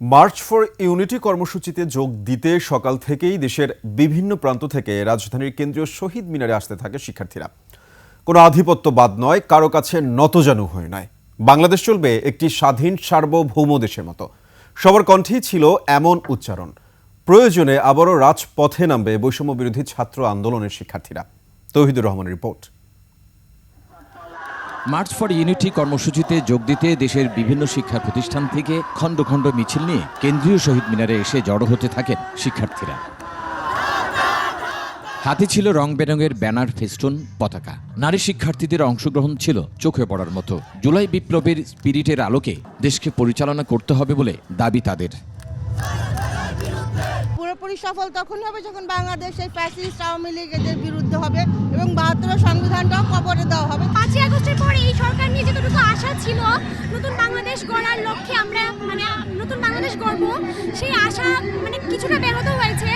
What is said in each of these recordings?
March for unity কর্মসূচিতে যোগ দিতে সকাল থেকেই দেশের বিভিন্ন প্রান্ত থেকে রাজধানীর কেন্দ্রীয় শহীদ মিনারে আসতে থাকে শিক্ষার্থীরা। কোনো আধিপত্যবাদ নয়, কারও কাছে নতজানু হয়ে নয়। বাংলাদেশ চলবে একটি স্বাধীন সার্বভৌম দেশের মতো। সবার কণ্ঠেই ছিল এমন উচ্চারণ। প্রয়োজনে আবারও রাজপথে নামবে বৈষম্য বিরোধী ছাত্র আন্দোলনের শিক্ষার্থীরা। তৌহিদুর রহমানের রিপোর্ট। মার্চ ফর ইউনিটি কর্মসূচিতে যোগ দিতে দেশের বিভিন্ন শিক্ষা প্রতিষ্ঠান থেকে খণ্ড খণ্ড মিছিল নিয়ে কেন্দ্রীয় শহীদ মিনারে এসে জড়ো হতে থাকেন শিক্ষার্থীরা। হাতে ছিল রং বেরঙের ব্যানার, ফেস্টুন, পতাকা। নারী শিক্ষার্থীদের অংশগ্রহণ ছিল চোখে পড়ার মতো। জুলাই বিপ্লবের স্পিরিটের আলোকে দেশকে পরিচালনা করতে হবে বলে দাবি তাদের। পুরোপুরি সফল তখন হবে যখন বাংলাদেশ এই ফ্যাসিস্ট আওয়ামী লীগ এদের বিরুদ্ধে হবে এবং বাহাত্তরের সংবিধানটাও কবরে দেওয়া হবে। পাঁচই আগস্টের পরে এই সরকার নিয়ে যতটুকু আশা ছিল, নতুন বাংলাদেশ গড়ার লক্ষ্যে আমরা মানে নতুন বাংলাদেশ গড়ব, সেই আশা মানে কিছুটা ব্যাহত হয়েছে।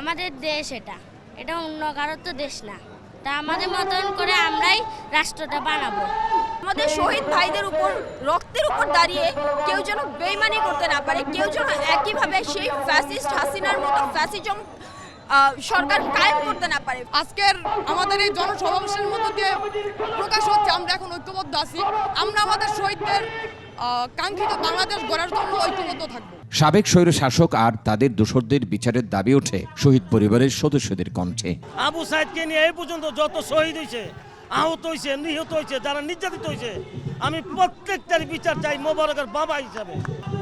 আমাদের দেশ এটা। এটা অন্য, কারোর তো দেশ না। তা আমাদের মতন করে আমরাই রাষ্ট্রটা বানাবো। আমাদের শহীদ ভাইদের উপর রক্তের উপর দাঁড়িয়ে কেউ যেন বেইমানি করতে না পারে কেউ যেন একইভাবে সেই ফ্যাসিস্ট হাসিনার মতো ফ্যাসিজম সরকার কায়েম করতে না পারে। আজকের আমাদের এই জনসমাবেশের মধ্য দিয়ে প্রকাশ হচ্ছে আমরা এখন ঐক্যবদ্ধ আছি। আমরা আমাদের শহীদদের আহ, কাঙ্ক্ষিত বাংলাদেশ গড়ার জন্য ঐক্যবদ্ধ থাকব। সাবেক স্বৈর শাসক আর তাদের দোসরদের বিচারের দাবি ওঠে শহীদ পরিবারের সদস্যদের কণ্ঠে। আবু সাইদকে নিয়ে এই পর্যন্ত যত শহীদ হয়েছে আহত হয়েছে নিহত হয়েছে যারা নির্যাতিত হয়েছে আমি প্রত্যেকটার বিচার চাই মোবারকের বাবা হিসাবে।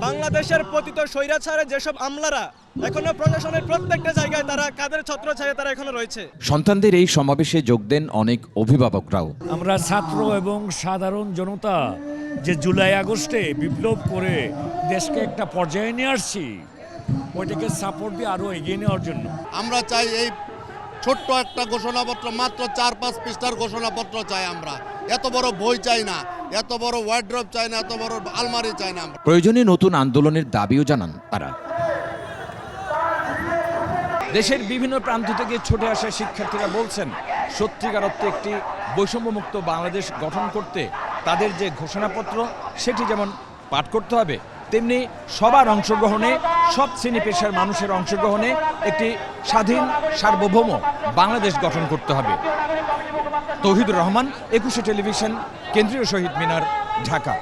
বাংলাদেশের পতিত স্বৈরাচারে যেসব আমলারা এখনও প্রশাসনের প্রত্যেকটা জায়গায় তারা কাদের ছত্র ছায়া তারা এখনও রয়েছে। সন্তানদের এই সমাবেশে যোগ দেন অনেক অভিভাবকরাও। আমরা ছাত্র এবং সাধারণ জনতা যে জুলাই আগস্টে বিপ্লব করে দেশকে একটা পর্যায়ে নিয়ে আসছি ওইটাকে সাপোর্ট দিয়ে আরও এগিয়ে নেওয়ার জন্য। আমরা চাই এই ছোট্ট একটা ঘোষণাপত্র মাত্র চার পাঁচ পৃষ্ঠার ঘোষণাপত্র চাই আমরা। এত বড় বই চাই না এত বড় ওয়ার্ড্রপ চাই না এত বড় আলমারি চাই না আমরা। প্রয়োজনে নতুন আন্দোলনের দাবিও জানান তারা। দেশের বিভিন্ন প্রান্ত থেকে ছুটে আসা শিক্ষার্থীরা বলছেন সত্যিকার অর্থে একটি বৈষম্যমুক্ত বাংলাদেশ গঠন করতে তাদের যে ঘোষণাপত্র সেটি যেমন পাঠ করতে হবে তেমনি সবার অংশগ্রহণে, সব শ্রেণি পেশার মানুষের অংশগ্রহণে একটি স্বাধীন সার্বভৌম বাংলাদেশ গঠন করতে হবে। তৌহিদুর রহমান, একুশে টেলিভিশন, কেন্দ্রীয় শহীদ মিনার, ঢাকা।